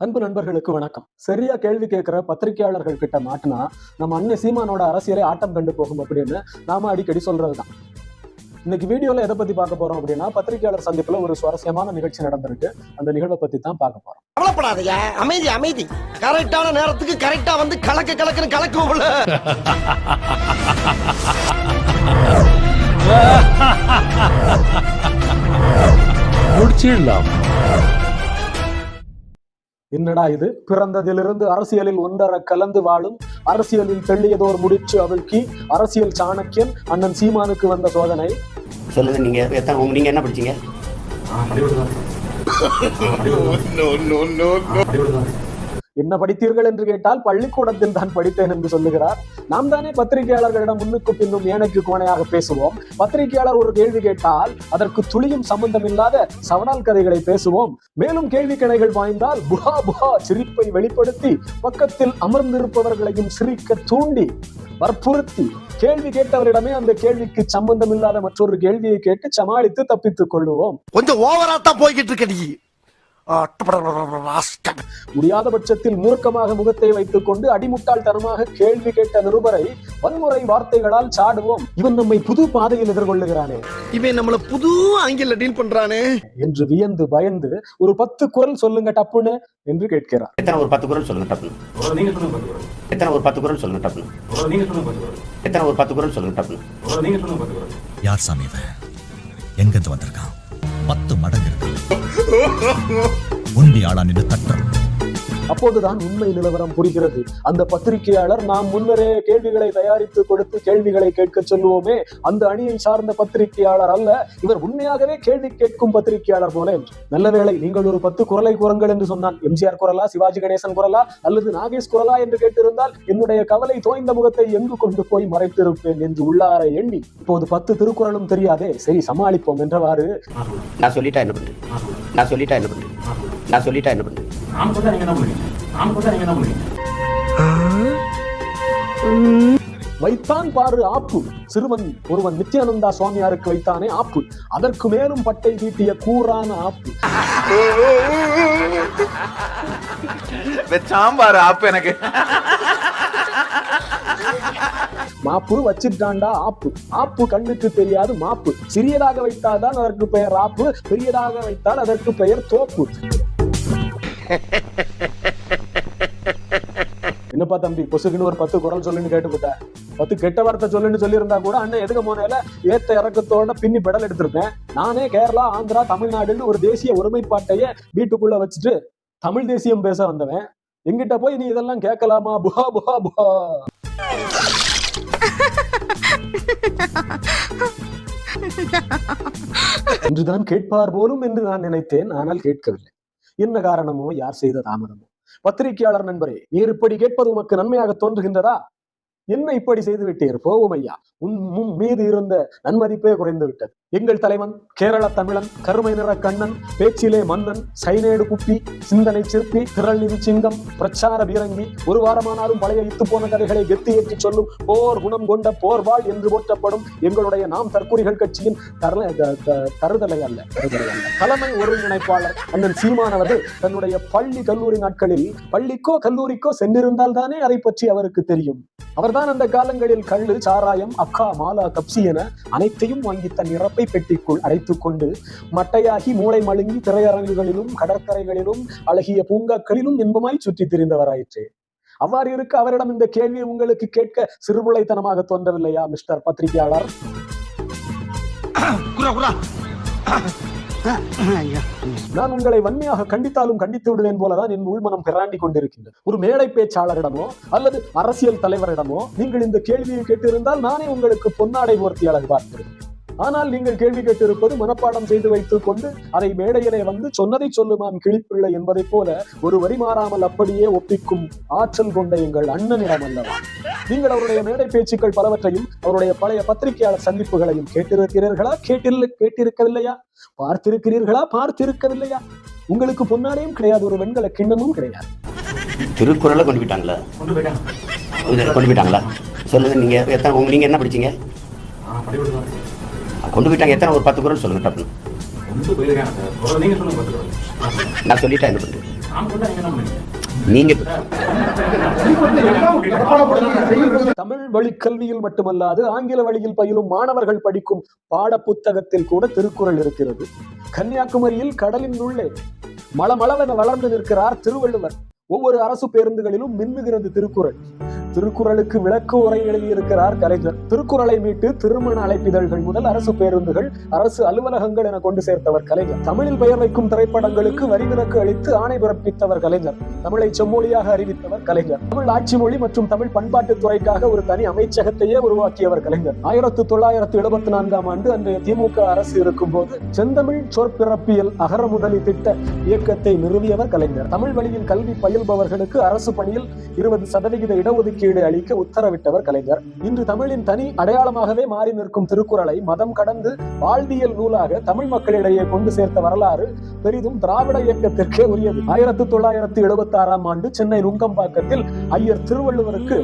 அன்பு நண்பர்களுக்கு வணக்கம். சரியா கேள்வி கேட்கிற பத்திரிகையாளர்கள் கிட்ட மாட்டினா நம்ம அண்ணன் சீமானோட அரசியலே ஆட்டம் கண்டு போகும் அப்படின்னு நாம அடிக்கடி சொல்றதுதான். இன்னைக்கு வீடியோல எதை பத்தி பார்க்க போறோம் அப்படின்னா பத்திரிகையாளர் சந்திப்புல ஒரு சுவாரஸ்யமான நிகழ்ச்சி நடந்திருக்கு. அந்த நிகழ்வை பத்தி தான் பார்க்க போறோம். கவலைப்படாதயா. அமைதி அமைதி. கரெக்டான நேரத்துக்கு கரெக்டா வந்து கலக்க கலக்குன்னு கலக்குவோம்ல. முடிச்சிடலாம் என்னடா இது? பிறந்ததிலிருந்து அரசியலில் ஒன்றர கலந்து வாழும் அரசியலில் தெள்ளியதோர் முடிச்சு அவிழ்க்கி அரசியல் சாணக்கியன் அண்ணன் சீமானுக்கு வந்த சோதனை. சொல்லுங்க நீங்க நீங்க என்ன படிச்சீங்க? என்ன படித்தீர்கள் என்று கேட்டால் பள்ளிக்கூடத்தில் தான் படித்தேன் என்று சொல்லுகிறார். நாம் தானே பத்திரிகையாளர்களிடம் முன்னுக்கு பின்னும் ஏனைக்கு கோணையாக பேசுவோம். பத்திரிகையாளர் ஒரு கேள்வி கேட்டால் அதற்கு துளியும் சம்பந்தம் இல்லாத சவனால் கதைகளை பேசுவோம். மேலும் கேள்வி கணைகள் வாய்ந்தால் புகா புகா சிரிப்பை வெளிப்படுத்தி பக்கத்தில் அமர்ந்திருப்பவர்களையும் சிரிக்க தூண்டி வற்புறுத்தி கேள்வி கேட்டவரிடமே அந்த கேள்விக்கு சம்பந்தம் இல்லாத மற்றொரு கேள்வியை கேட்டு சமாளித்து தப்பித்துக் கொள்ளுவோம். கொஞ்சம் ஓவரா தான் போய்கிட்டு இருக்க முடியாத பட்சத்தில் மூர்க்கமாக முகத்தை வைத்துக் கொண்டு அடிமுட்டாள்தனமாக கேள்வி கேட்ட நிருபரை வன்முறை வார்த்தைகளால் சாடுவோம். இவன் நம்மை புது பாதையில் எதிர்கொள்ளுகிறானே. இவன் நம்மள புது ஆங்கில டீல் பண்றானே. என்று வியந்து பயந்து ஒரு பத்து குரல் சொல்லுங்க டப்புன்னு என்று கேட்கிறார். எத்தனை ஒரு பத்து குரல் சொல்லுங்க டப்புன்னு. எத்தனை ஒரு பத்து குரல் சொல்லுங்க டப்புன்னு. எத்தனை ஒரு பத்து குரல் சொல்லுங்க டப்புன்னு. யார் சாமி எங்கிருந்து வந்திருக்கான்? பத்து மடங்கு. இருக்கு உண்டி ஆளா நின்று தட்டுறான். அப்போதுதான் உண்மை நிலவரம் புரிகிறது. அந்த பத்திரிகையாளர் நாம் முன்னரே கேள்விகளை தயாரித்து கொடுத்து கேள்விகளை கேட்க சொல்லுவோமே அந்த அணியை சார்ந்த பத்திரிகையாளர் அல்ல இவர் உண்மையாகவே கேள்வி கேட்கும் பத்திரிகையாளர் போல என்று. நல்ல நீங்கள் ஒரு பத்து குரலை கூறுங்கள் என்று சொன்னான் எம்ஜிஆர் குரலா சிவாஜி கணேசன் குரலா அல்லது நாகேஷ் குரலா என்று கேட்டிருந்தால் என்னுடைய கவலை தோய்ந்த முகத்தை எங்கு கொண்டு போய் மறைத்திருப்பேன் என்று உள்ளார எண்ணி இப்போது பத்து திருக்குறளும் தெரியாதே சரி சமாளிப்போம் என்றவாறு நான் சொல்லிட்டா என்ன பண்றேன் நான் சொல்லிட்டா என்ன பண்றேன் நான் சொல்லிட்டா என்ன பண்றேன் வைத்தான் பாரு ஆப்பு. சிறுவன் ஒருவன் நித்யானந்தா சுவாமியாருக்கு வைத்தானே ஆப்பு. அதற்கு மேலும் பட்டை தீட்டிய கூரான ஆப்பு. சாம்பார் ஆப் எனக்கு. மாப்பு வச்சிருக்காண்டா? ஆப்பு. ஆப்பு கண்ணுக்கு தெரியாது மாப்பு. சிறியதாக வைத்தால்தான் அதற்கு பெயர் ஆப்பு பெரியதாக வைத்தால் அதற்கு பெயர் தோப்பு. என்னப்பா தம்பி பொசுக்குன்னு ஒரு பத்து குரல் சொல்லுன்னு கேட்டுவிட்ட பத்து கெட்ட வார்த்தை சொல்லுன்னு சொல்லியிருந்தா கூட அண்ணன் எதுக்கு போனால ஏத்த இறக்கத்தோட பின்னி பெடல் எடுத்திருப்பேன். நானே கேரளா ஆந்திரா தமிழ்நாடுன்னு ஒரு தேசிய ஒருமைப்பாட்டையே வீட்டுக்குள்ள வச்சுட்டு தமிழ் தேசியம் பேச வந்தவன். எங்கிட்ட போய் நீ இதெல்லாம் கேட்கலாமா? புஹா புஹா புஹா. என்றுதான் கேட்பார் போலும் என்று நான் நினைத்தேன் ஆனால் கேட்கவில்லை. என்ன காரணமோ யார் செய்த தாமதமோ? பத்திரிகையாளர் நண்பரே நீர் இப்படி கேட்பது உமக்கு நன்மையாக தோன்றுகின்றதா? என்ன இப்படி செய்து விட்டீர்? போவும் ஐயா. உன் மீது இருந்த நன்மதிப்பே குறைந்து விட்டது. எங்கள் தலைவன் கேரள தமிழன் கருமை நிற கண்ணன் பேச்சிலே மன்னன் சைனேடு குப்பி சிந்தனை சிற்பி திரள் நிதி சிங்கம் பிரச்சார பீரங்கி ஒரு வாரமானாலும் பழைய இத்து போன கதைகளை கெத்தி ஏற்றி சொல்லும் போர் குணம் கொண்ட போர்வாள் என்று போற்றப்படும் எங்களுடைய நாம் தற்குறிகள் கட்சியின் தருதலை அல்ல தருதலை அல்ல. தலைமை ஒருங்கிணைப்பாளர் அண்ணன் சீமான் அவர்கள் தன்னுடைய பள்ளி கல்லூரி நாட்களில் பள்ளிக்கோ கல்லூரிக்கோ சென்றிருந்தால் தானே அதை பற்றி அவருக்கு தெரியும். அவர்தான் அந்த காலங்களில் கள்ளு சாராயம் அக்கா மாலா கப்சி என அனைத்தையும் வாங்கி தன் இறப்பை பெட்டிக்குள் அடைத்துக் கொண்டு மட்டையாகி மூளை மழுங்கி திரையரங்குகளிலும் கடற்கரைகளிலும் அழகிய பூங்காக்களிலும் இன்பமாய் சுற்றித் திரிந்தவராயிற்று. அவ்வாறு இருக்க அவரிடம் இந்த கேள்வியை உங்களுக்கு கேட்க சிறுபுளைத்தனமாக தோன்றவில்லையா மிஸ்டர் பத்திரிகையாளர்? நான் உங்களை வன்மையாக கண்டித்தாலும் கண்டித்து விடுவேன் போலதான் என் உள்மனம் பிராண்டி கொண்டிருக்கின்றது. ஒரு மேடை பேச்சாளரிடமோ அல்லது அரசியல் தலைவரிடமோ நீங்கள் இந்த கேள்வியை கேட்டிருந்தால் நானே உங்களுக்கு பொன்னாடை போர்த்தி அழகு பார்த்திருக்கேன் ஆனால் நீங்கள் கேள்வி கேட்டிருப்பது மனப்பாடம் செய்து வைத்துக் கொண்டு அதை மேடையிலே வந்து சொன்னதை சொல்லுமாம் கிளிப்பிள்ளை என்பதைப் போல ஒரு வரி மாறாமல் அப்படியே ஒப்பிக்கும் ஆற்றல் கொண்ட எங்கள் அண்ணனிடம் அல்லவா? நீங்கள் அவருடைய மேடை பேச்சுக்கள் பலவற்றையும் அவருடைய பழைய பத்திரிகையாளர் சந்திப்புகளையும் கேட்டிருக்கிறீர்களா? கேட்டில்ல கேட்டிருக்கவில்லையா? பார்த்திருக்கிறீர்களா? பார்த்திருக்கவில்லையா? உங்களுக்கு பொன்னாடையும் கிடையாது ஒரு வெண்கல கிண்ணமும் கிடையாது. திருக்குறளை கொண்டு போயிட்டாங்களா? கொண்டு போயிட்டாங்களா? சொல்லுங்க நீங்க எத்தனை நீங்க என்ன படிச்சீங்க? கொண்டு போயிட்டாங்க. எத்தனை ஒரு பத்து குரல் சொல்லுங்க டப்புன்னு நான் சொல்லிட்டா என்ன நீங்க தமிழ் வழி கல்வியில் மட்டுமல்லாது ஆங்கில வழியில் பயிலும் மாணவர்கள் படிக்கும் பாட புத்தகத்தில் கூட திருக்குறள் இருக்கிறது. கன்னியாகுமரியில் கடலின் உள்ளே மளமளவென வளர்ந்து நிற்கிறார் திருவள்ளுவர். ஒவ்வொரு அரசு பேருந்துகளிலும் மின்னுகிறது திருக்குறள். திருக்குறளுக்கு விளக்க உரை எழுதியிருக்கிறார் கலைஞர். திருக்குறளை மீட்டு திருமண அழைப்பிதழ்கள் முதல் அரசு பேருந்துகள் அரசு அலுவலகங்கள் என கொண்டு சேர்த்தவர் கலைஞர். தமிழில் பெயர் வைக்கும் திரைப்படங்களுக்கு வரிவிலக்கு அளித்து ஆணை பிறப்பித்தவர் கலைஞர். தமிழை செம்மொழியாக அறிவித்தவர் கலைஞர். தமிழ் ஆட்சி மொழி மற்றும் தமிழ் பண்பாட்டுத்துறைக்காக ஒரு தனி அமைச்சகத்தையே உருவாக்கியவர் கலைஞர். ஆயிரத்து தொள்ளாயிரத்து எழுபத்தி நான்காம் ஆண்டு அன்றைய திமுக அரசு இருக்கும் போது செந்தமிழ் சொற்பிறப்பியல் அகரமுதலி திட்ட இயக்கத்தை நிறுவியவர் கலைஞர். தமிழ் வழியில் கல்வி பயில்பவர்களுக்கு அரசு பணியில் இருபது சதவிகித இடஒதுக்கீடு ஒதுக்கீடு அளிக்க உத்தரவிட்டவர் கலைஞர். இன்று தமிழின் தனி அடையாளமாகவே மாறி நிற்கும் திருக்குறளை மதம் கடந்து வாழ்வியல் நூலாக தமிழ் மக்களிடையே கொண்டு சேர்த்த வரலாறு பெரிதும் திராவிட இயக்கத்திற்கே உரியது. ஆயிரத்தி தொள்ளாயிரத்தி எழுபத்தி ஆறாம் ஆண்டு சென்னை நுங்கம்பாக்கத்தில் ஐயர் திருவள்ளுவருக்கு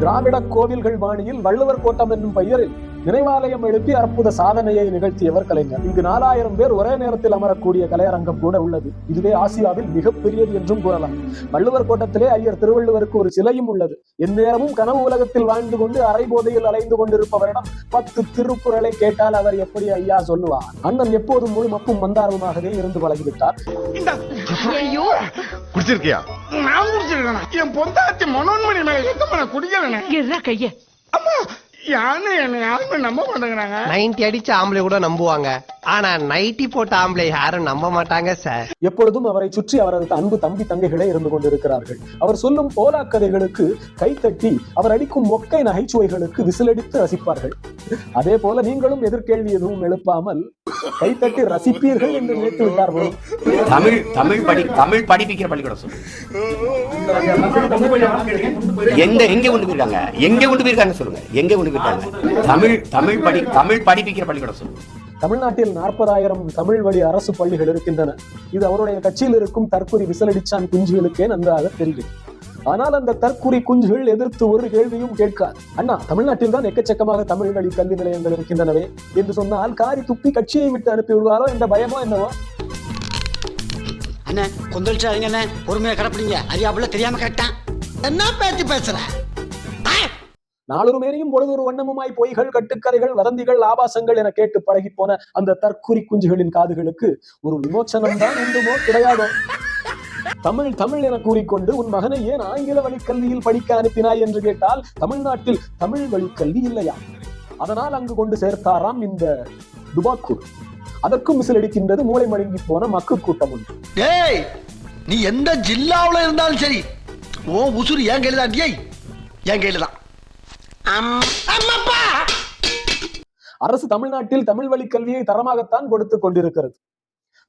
திராவிட கோவில்கள் பாணியில் வள்ளுவர் கோட்டம் என்னும் பெயரில் நினைவாலயம் எழுப்பி அற்புத சாதனையை நிகழ்த்தியவர் கலைஞர். இங்கு நாலாயிரம் பேர் ஒரே நேரத்தில் அமரக்கூடிய கலையரங்கம் கூட உள்ளது. இதுவே ஆசியாவில் மிகப்பெரியது என்றும் கூறலாம். வள்ளுவர் கோட்டத்திலே ஐயர் திருவள்ளுவருக்கு ஒரு சிலையும் உள்ளது. எந்நேரமும் கனவு உலகத்தில் வாழ்ந்து கொண்டு அரை போதையில் அலைந்து கொண்டிருப்பவரிடம் பத்து திருக்குறளை கேட்டால் அவர் எப்படி ஐயா சொல்லுவார்? அண்ணன் எப்போதும் முழு மப்பும் மந்தாரமாகவே இருந்து பழகிவிட்டார். ஐயோ! குடிச்சிருக்கியா? நான் குடிச்சிருக்கேன்? என் பொந்தாத்தி மனோன்மணி மேல கைய. அம்மா! என்ன யாருமே நம்ப மாட்டேங்கிறாங்க? நைன்டி அடிச்ச ஆம்பளை கூட நம்புவாங்க. ஆனா நைட்டி போட்ட ஆம்பளை யாரும் நம்ப மாட்டாங்க சார். எப்பொழுதும் அவரை சுற்றி அவரது அன்பு தம்பி தங்கைகளே இருந்து கொண்டிருக்கிறார்கள். அவர் சொல்லும் போலா கதைகளுக்கு கைத்தட்டி அவர் அடிக்கும் மொக்கை நகைச்சுவைகளுக்கு விசிலடித்து ரசிப்பார்கள். அதே போல நீங்களும் எதிர்கேள்வி எதுவும் எழுப்பாமல் கைத்தட்டி ரசிப்பீர்கள் என்று நினைத்து விட்டார் போலும். தமிழ் தமிழ் படி தமிழ் படிப்பிக்கிற பள்ளிக்கூடம் சொல்லு. எங்க எங்க கொண்டு போயிருக்காங்க? எங்க கொண்டு போயிருக்காங்க சொல்லுங்க. எங்க கொண்டு போயிருக்காங்க? தமிழ் தமிழ் படி தமிழ் படிப்பிக்கிற பள்ளிக்கூடம் சொல்லுங்க தமிழ்நாட்டில் நாற்பதாயிரம் தமிழ் வழி அரசு பள்ளிகள் இருக்கின்றன. இது அவருடைய கட்சியில் இருக்கும் தற்கொலை விசலடிச்சான் குஞ்சுகளுக்கே நன்றாக தெரியும். ஆனால் அந்த தற்குறி குஞ்சுகள் எதிர்த்து ஒரு கேள்வியும் கேட்காது. அண்ணா தமிழ்நாட்டில் தான் எக்கச்சக்கமாக தமிழ் வழி கல்வி நிலையங்கள் இருக்கின்றனவே என்று சொன்னால் காரி துப்பி கட்சியை விட்டு அனுப்பி விடுவாரோ என்ற பயமோ என்னவோ? அண்ணே கொந்தளிச்சாதீங்க அண்ணே பொறுமையா கிடப்பிடிங்க. அறியாப்புல தெரியாம கரெக்டா என்ன பேச்சு பேசுற? நாளொரு மேரியும் பொழுதொரு வண்ணமுமாய் பொய்கள் கட்டுக்கதைகள் வதந்திகள் ஆபாசங்கள் என கேட்டு பழகி போன அந்த தற்குறி குஞ்சுகளின் காதுகளுக்கு ஒரு விமோச்சனம் தான் உண்டுமோ கிடையாதோ? தமிழ் தமிழ் என கூறிக்கொண்டு உன் மகனை ஏன் ஆங்கில வழி கல்வியில் படிக்க அனுப்பினாய் என்று கேட்டால் தமிழ்நாட்டில் தமிழ் வழி கல்வி இல்லையா? அதனால் அங்கு கொண்டு சேர்த்தாராம் இந்த துபாக்கூர். அதற்கும் விசிலடிக்கின்றது மூளை மழுங்கி போன மக்கு கூட்டம் ஒன்று. டேய் நீ எந்த ஜில்லாவுல இருந்தாலும் சரி ஓ உசுறு என் கையில தான் டேய் என் கையில தான். அரசு தமிழ்நாட்டில் தமிழ் வழி கல்வியை தரமாகத்தான் கொடுத்து கொண்டிருக்கிறது.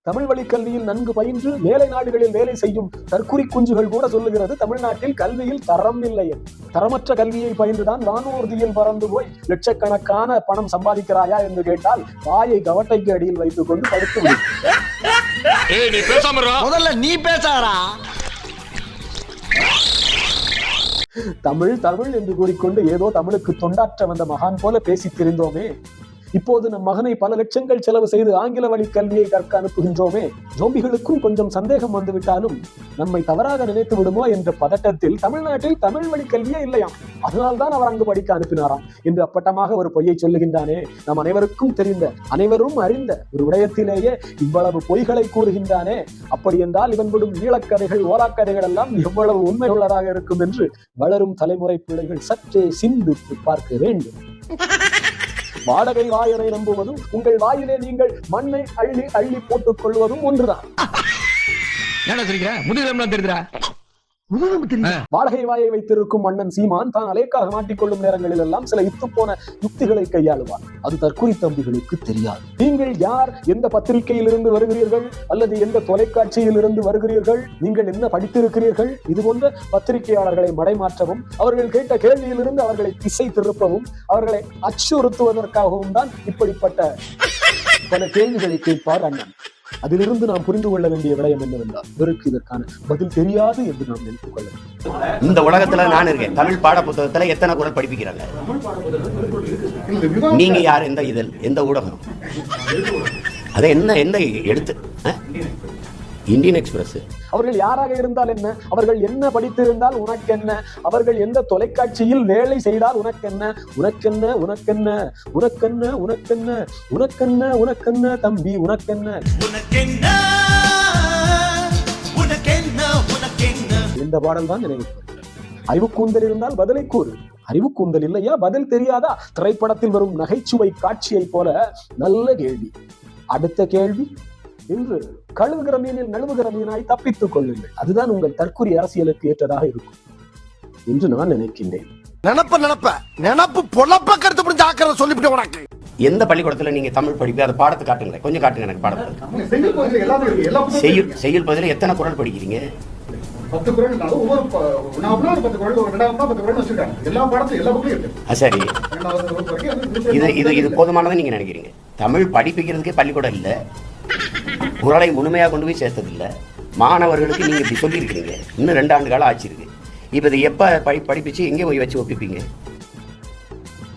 தமிழ் வழி கல்வியில் நன்கு பயின்று மேலை நாடுகளில் வேலை செய்யும் தற்குறி குஞ்சுகள் கூட சொல்லுகிறது தமிழ்நாட்டில் கல்வியில் தரம் இல்லை என்று. தரமற்ற கல்வியை பயின்றுதான் வானூர்தியில் பறந்து போய் லட்சக்கணக்கான பணம் சம்பாதிக்கிறாயா என்று கேட்டால் வாயை கவட்டைக்கு அடியில் வைத்துக் கொண்டு படுத்து விடும். ஏய் நீ பேசாம இருடா. முதல்ல நீ பேசாரா தமிழ் தமிழ் என்று கூறிக்கொண்டு ஏதோ தமிழுக்கு தொண்டாற்ற வந்த மகான் போல பேசித் திரிந்தோமே இப்போது நம் மகனை பல லட்சங்கள் செலவு செய்து ஆங்கில வழி கல்வியை கற்க அனுப்புகின்றோமே. ஜோம்பிகளுக்கும் கொஞ்சம் சந்தேகம் வந்துவிட்டாலும் நம்மை தவறாக நினைத்து விடுமோ என்ற பதட்டத்தில் தமிழ்நாட்டில் தமிழ் வழி கல்வியே இல்லையாம். அதனால்தான் அவர் அங்கு படிக்க அனுப்பினாராம் என்று அப்பட்டமாக ஒரு பொய்யை சொல்லுகின்றானே. நம் அனைவருக்கும் தெரிந்த அனைவரும் அறிந்த ஒரு விடயத்திலேயே இவ்வளவு பொய்களை கூறுகின்றானே. அப்படி என்றால் இவன் விடும் ஈழக்கதைகள் ஓலாக்கதைகள் எல்லாம் எவ்வளவு உண்மை உள்ளதாக இருக்கும் என்று வளரும் தலைமுறை பிள்ளைகள் சற்றே சிந்தித்து பார்க்க வேண்டும். வாடகை வாயனை நம்புவதும் உங்கள் வாயிலே நீங்கள் மண்ணை அள்ளி அள்ளி போட்டுக் கொள்வதும் ஒன்றுதான் என்ன சொல்லிக்கிறேன் முதுகெலும்புலாம் தெரியுதுடா. வாடகை வாயை வைத்திருக்கும் மன்னன் சீமான் தான் அலேக்காக மாட்டிக்கொள்ளும் நேரங்களில் எல்லாம் சில இத்து போன யுக்திகளை கையாளுவார். அது தற்குறி தம்பிகளுக்கு தெரியாது. நீங்கள் யார் எந்த பத்திரிகையில் இருந்து வருகிறீர்கள் அல்லது எந்த தொலைக்காட்சியில் இருந்து வருகிறீர்கள் நீங்கள் என்ன படித்திருக்கிறீர்கள் இது போன்ற பத்திரிகையாளர்களை மடைமாற்றவும் அவர்கள் கேட்ட கேள்வியிலிருந்து அவர்களை திசை திருப்பவும் அவர்களை அச்சுறுத்துவதற்காகவும் தான் இப்படிப்பட்ட பல கேள்விகளை கேட்பார் அண்ணன். அதிலிருந்து நாம் புரிந்து கொள்ள வேண்டிய விடயம் என்னவென்றால் இவருக்கு இதற்கான பதில் தெரியாது என்று நாம் நினைத்துக் கொள்ள வேண்டும். இந்த உலகத்துல நான் இருக்கேன். தமிழ் பாட புத்தகத்துல எத்தனை குரல் படிப்பிக்கிறாங்க? நீங்க யார்? எந்த இதழ் எந்த ஊடகம்? அதை என்ன எந்த எடுத்து இந்தியன் எக்ஸ்பிரஸ். அவர்கள் யாராக இருந்தால் என்ன? அவர்கள் என்ன படித்திருந்தால் உனக்கென்ன? அவர்கள் எந்த தொலைக்காட்சியில் வேலை செய்தால் உனக்கென்ன? உனக்கென்ன உனக்கென்ன? உனக்கென்ன உனக்கென்ன? உனக்கென்ன உனக்கென்ன தம்பி உனக்கென்ன? இந்த பாடல் தான் நினைவு அறிவு கூந்தல் இருந்தால் பதிலை கூறு. அறிவு கூந்தல் இல்லையா? பதில் தெரியாதா? திரைப்படத்தில் வரும் நகைச்சுவை காட்சியைப் போல நல்ல கேள்வி. அடுத்த கேள்வி இன்று கழுவுகிற மீனில் நழுவுகிற மீனாய் தப்பித்துக் கொள்ளுங்கள். அதுதான் உங்கள் தற்குறி அரசியலுக்கு ஏற்றதாக இருக்கும். என்று நான் நினைக்கின்றேன். நினப்ப நினப்ப. நினப்பு பொழப்ப கருத்து புரிஞ்சு ஆக்கிறத சொல்லிவிட்டு உனக்கு. எந்த பள்ளிக்கூடத்துல நீங்க தமிழ் படிப்பு அதை பாடத்தை காட்டுங்களேன். கொஞ்சம் காட்டுங்க எனக்கு பாடத்தை செங்கல் பகுதியில் எல்லாமே இருக்கு எல்லா புத்தகமும் செய்யுள் செய்யுள் பதில எத்தனை குரல் படிக்கிறீங்க? சரி. இது போதுமானதை நீங்க நினைக்கிறீங்க. தமிழ் படிப்பிக்கிறதுக்கே பள்ளிக்கூடம் இல்ல. குரலை முழுமையாக கொண்டு போய் சேர்த்ததில்லை. மாணவர்களுக்கு நீங்க இப்படி சொல்லியிருக்கிறீங்க. இன்னும் ரெண்டு ஆண்டு காலம் ஆச்சிருக்கு இப்போ இதை எப்ப படி படிப்பிச்சு எங்கே போய் வச்சு ஒப்பிப்பீங்க?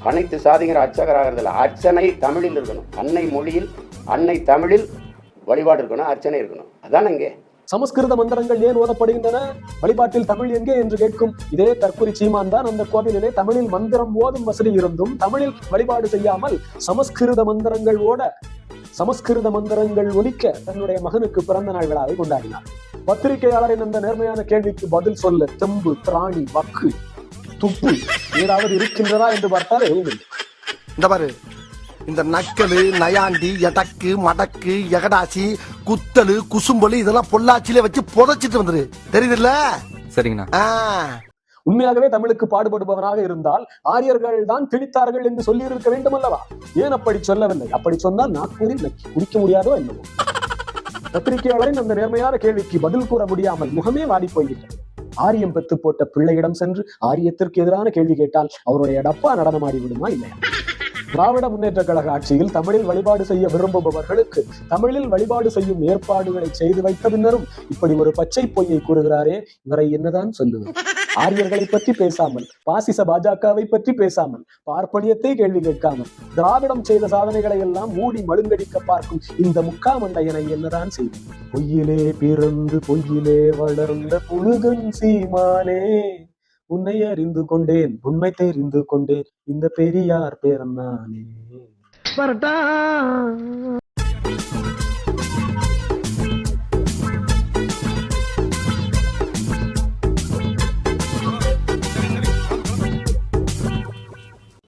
அனைத்து சாதிங்கிற அர்ச்சகராகிறதில்ல அர்ச்சனை தமிழில் இருக்கணும். அன்னை மொழியில் அன்னை தமிழில் வழிபாடு இருக்கணும் அர்ச்சனை இருக்கணும். அதானே இங்கே? சமஸ்கிருத மந்திரங்கள் ஏன் ஓதப்படுகின்றன? வழிபாட்டில் தமிழ் எங்கே என்று கேட்கும் இதே தற்கொலை சீமான் தான் அந்த கோவிலிலே தமிழில் மந்திரம் ஓதும் வசதி இருந்தும் தமிழில் வழிபாடு செய்யாமல் சமஸ்கிருத மந்திரங்கள் ஓட சமஸ்கிருத மந்திரங்கள் ஒலிக்க தன்னுடைய மகனுக்கு பிறந்த நாள் விழாவை கொண்டாடினார். பத்திரிகையாளரின் அந்த நேர்மையான கேள்விக்கு பதில் சொல்ல தெம்பு திராணி வக்கு துப்பு ஏதாவது இருக்கின்றதா என்று பார்த்தால் இல்லை. இந்த பாரு இந்த நக்கலு நயாண்டி எடக்கு மடக்கு எகடாசி குத்தலு குசும்பலு இதெல்லாம் பொள்ளாச்சியில வச்சு புதைச்சிட்டு வந்துரு. தெரியுதுல்ல? சரிங்கண்ணா. ஆ. உண்மையாகவே தமிழுக்கு பாடுபடுபவராக இருந்தால் ஆரியர்கள் தான் திணித்தார்கள் என்று சொல்லி இருக்க வேண்டும் அல்லவா? ஏன் அப்படி சொல்லவில்லை? அப்படி சொன்னால் நாக்பூரில் குடிக்க முடியாதோ என்னவோ. பத்திரிகையாளரின் அந்த நேர்மையான கேள்விக்கு பதில் கூற முடியாமல் முகமே வாடி போய்விட்டது. ஆரியம் பெத்து போட்ட பிள்ளையிடம் சென்று ஆரியத்திற்கு எதிரான கேள்வி கேட்டால் அவருடைய டப்பா நடனமாடி விடுமா இல்லையா? திராவிட முன்னேற்ற கழக ஆட்சியில் தமிழில் வழிபாடு செய்ய விரும்புபவர்களுக்கு தமிழில் வழிபாடு செய்யும் ஏற்பாடுகளை செய்து வைத்த பின்னரும் இப்படி ஒரு பச்சை பொய்யை கூறுகிறாரே. இவரை என்னதான் சொல்லுவேன்? ஆரியர்களை பற்றி பேசாமல் பாசிச பாஜகவை பற்றி பேசாமல் பார்ப்பனியத்தை கேள்வி கேட்காமல் திராவிடம் செய்த சாதனைகளை எல்லாம் மூடி மழுங்கடிக்க பார்க்கும் இந்த முக்காமண்டையனை என்னதான் செய்யும் பொய்யிலே பிறந்து பொய்யிலே வளர்ந்த புழுகன் சீமானே. உன்னை அறிந்து கொண்டேன் உண்மை தெரிந்து கொண்டேன் இந்த பெரியார் பேரன் நானே. வரட்டா.